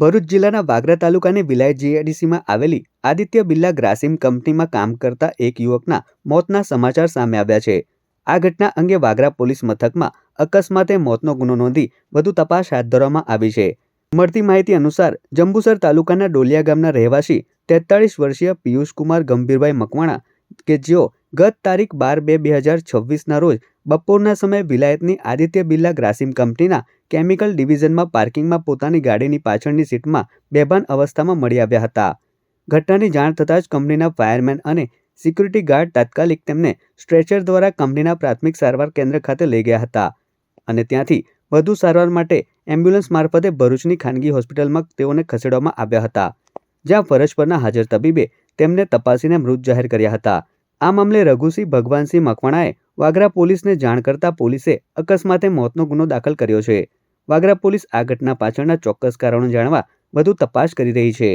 ભરૂચ જિલ્લાના વાગરા તાલુકાની વિલાયત જીઆઈડીસીમાં આવેલી આદિત્ય બિરલા ગ્રાસિમ કંપનીમાં કામ કરતા એક યુવકના મોતના સમાચાર સામે આવ્યા છે. આ ઘટના અંગે વાગરા પોલીસ મથકમાં અકસ્માતે મોતનો ગુનો નોંધી વધુ તપાસ હાથ ધરવામાં આવી છે. મળતી માહિતી અનુસાર જંબુસર તાલુકાના ડોલિયા ગામના રહેવાસી તેતાળીસ વર્ષીય પિયુષ કુમાર ગંભીરભાઈ મકવાણા કે જેઓ ગત તારીખ બાર બે બે હજાર છવ્વીસના રોજ બપોરના સમયે વિલાયતની આદિત્ય બિરલા ગ્રાસિમ કંપનીના કેમિકલ ડિવિઝનમાં પાર્કિંગમાં પોતાની ગાડીની પાછળની સીટમાં બેભાન અવસ્થામાં મળી આવ્યા હતા. ઘટનાની જાણ થતાં જ કંપનીના ફાયરમેન અને સિક્યુરિટી ગાર્ડ તાત્કાલિક તેમને સ્ટ્રેચર દ્વારા કંપનીના પ્રાથમિક સારવાર કેન્દ્ર ખાતે લઈ ગયા હતા અને ત્યાંથી વધુ સારવાર માટે એમ્બ્યુલન્સ મારફતે ભરૂચની ખાનગી હોસ્પિટલમાં તેઓને ખસેડવામાં આવ્યા હતા, જ્યાં ફરજ પરના હાજર તબીબે તેમને તપાસીને મૃત જાહેર કર્યા હતા. આ મામલે રઘુસિંહ ભગવાનસિંહ મકવાણાએ વાગરા પોલીસને જાણ કરતા પોલીસે અકસ્માતે મોતનો ગુનો દાખલ કર્યો છે. વાગરા પોલીસ આ ઘટના પાછળના ચોક્કસ કારણો જાણવા વધુ તપાસ કરી રહી છે.